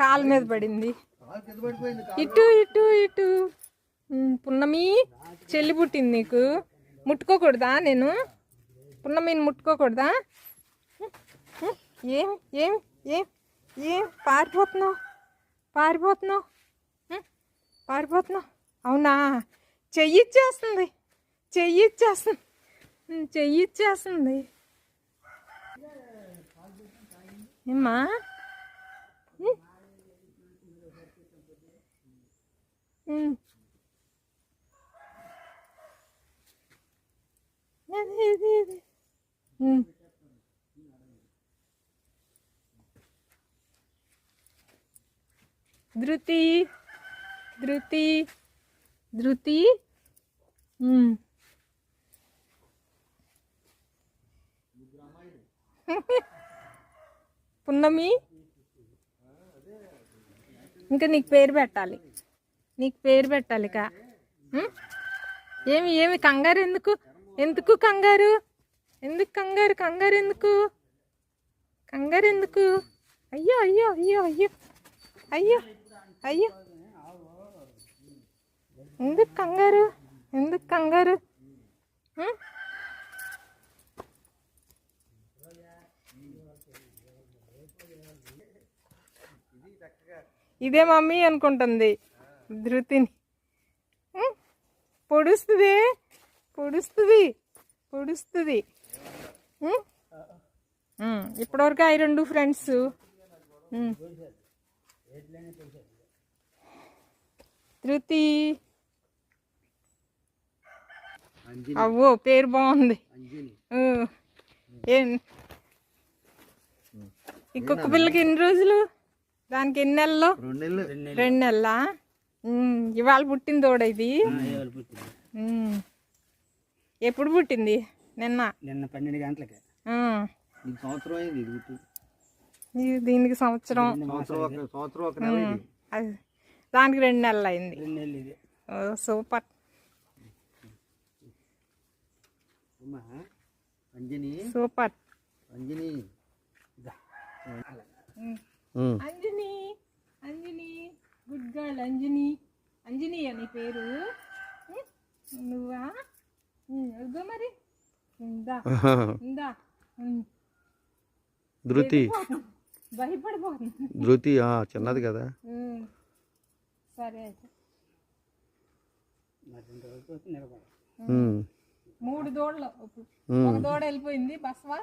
కాలు మీద పడింది. ఇటు ఇటు ఇటు. పున్నమి చెల్లి పుట్టింది నీకు. ముట్టుకోకూడదా నేను? పున్నమిని ముట్టుకోకూడదా? ఏం ఏం ఏం ఏం? పారిపోతున్నావు? పారిపోతున్నావు? పారిపోతున్నావు? అవునా? చెయ్యి ఇచ్చేస్తుంది. చెయ్యి ఉమ్. ధృతి ధృతి ధృతి ఉమ్. ఇంకా నీకు పేరు పెట్టాలి. నీకు పేరు పెట్టాలి కా. ఏమి ఏమి కంగారు ఎందుకు? ఎందుకు కంగారు? ఎందుకు కంగారు? కంగారు ఎందుకు? కంగారు ఎందుకు? అయ్యో అయ్యో అయ్యో అయ్యో. అయ్యో అయ్యో. ఎందుకు కంగారు? ఎందుకు కంగారు? ఇదే మమ్మీ అనుకుంటుంది ధృతిని? పొడుస్తుంది పొడుస్తుంది పొడుస్తుంది. ఇప్పటివరకు అవి రెండు ఫ్రెండ్స్. ధృతి అవ్వో పేరు బాగుంది. ఏం ఈ కుక్క పిల్లకి ఎన్ని రోజులు? దానికి ఎన్ని నెలలు? రెండు నెలలు. రెండు నెలలా. ఉమ్, ఇవాళ పుట్టింది తోడ ఇది. ఎప్పుడు పుట్టింది? నిన్న? నిన్న పన్నెండు గంటలకి. ఆ. నీకు సంవత్సరం అయింది ఇది పుట్టి. ఇది దీనికి సంవత్సరం. దానికి రెండు నెలలు అయింది. రెండు నెలలు ఇది. ఓ, super. Super. Anjani Anjani good girl Anjani. Anjani అని పేరు? నువ్వా? ఇదిగో మరి. ఇందా ఇందా ఉం. ధృతి. భయపడిపోతుంది. ధృతి ఆ, చిన్నది కదా. సరే అయితే. మూడు దూడలు. ఒక దూడ వెళ్ళిపోయింది. బస్వా?